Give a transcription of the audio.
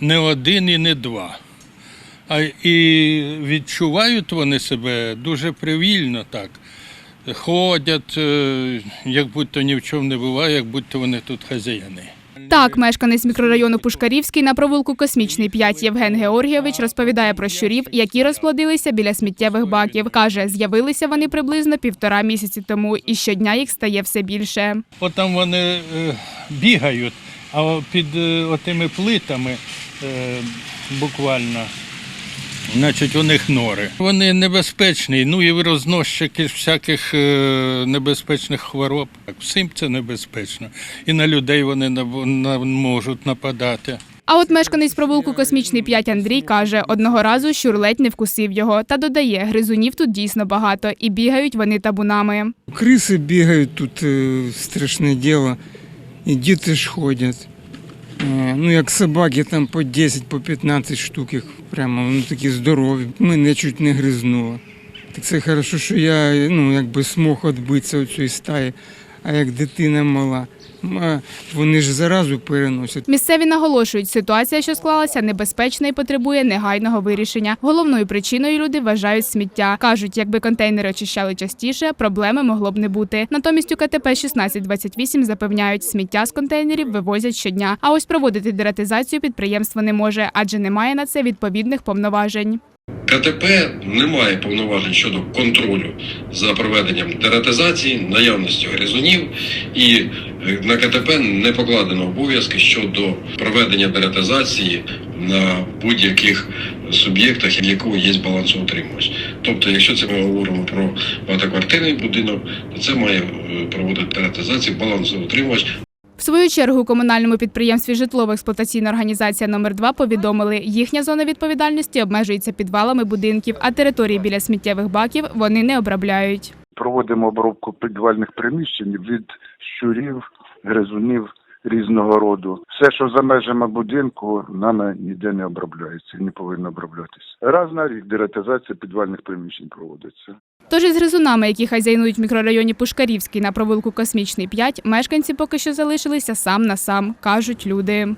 Не один і не два. А і відчувають вони себе дуже привільно так. Ходять, е, як будто ні в чому не буває, як будто вони тут хазяїни. Так, мешканець мікрорайону Пушкарівський на провулку Космічний 5 Євген Георгійович розповідає про щурів, які розплодилися біля сміттєвих баків. Каже, з'явилися вони приблизно півтора місяці тому, і щодня їх стає все більше. От там вони е, бігають, а під е, отими плитами буквально. Значить, у них нори. Вони небезпечні, ну і розносчики всяких е, небезпечних хвороб. Всім це небезпечно. І на людей вони можуть нападати. А от мешканець провулку Космічний 5 Андрій каже, одного разу щур ледь не вкусив його та додає, гризунів тут дійсно багато і бігають вони табунами. Криси бігають тут е, страшне діло, і діти ж ходять. Е, Ну, як собаки, там по 10, по 15 штук їх прямо вони такі здорові. Мене чуть не гризнуло. Так це хорошо, що я ну, якби змог відбитися від цієї стаї, а як дитина мала. Вони ж заразу переносять. Місцеві наголошують, ситуація, що склалася, небезпечна і потребує негайного вирішення. Головною причиною люди вважають сміття. кажуть, якби контейнери очищали частіше, проблеми могло б не бути. Натомість у КТП 1628 запевняють, сміття з контейнерів вивозять щодня. А ось проводити дератизацію підприємство не може, адже немає на це відповідних повноважень. КТП не має повноважень щодо контролю за проведенням дератизації, наявністю гризунів, і е, на КТП не покладено обов'язки щодо проведення дератизації на будь-яких суб'єктах, в якого є балансоутримувач. Тобто, якщо це ми говоримо про багатоквартирний будинок, то це має е, проводити дератизацію балансоутримувач В свою чергу у комунальному підприємстві житлово-експлуатаційна організація номер 2 повідомили, їхня зона відповідальності обмежується підвалами будинків, а території біля сміттєвих баків вони не обробляють. проводимо обробку підвальних приміщень від щурів, гризунів різного роду. Все, що за межами будинку, нами ніде не обробляється і не повинно оброблятися. Раз на рік дератизація підвальних приміщень проводиться. Тож із гризунами, які хазяйнують в мікрорайоні Пушкарівський на провулку Космічний 5, мешканці поки що залишилися сам на сам, кажуть люди.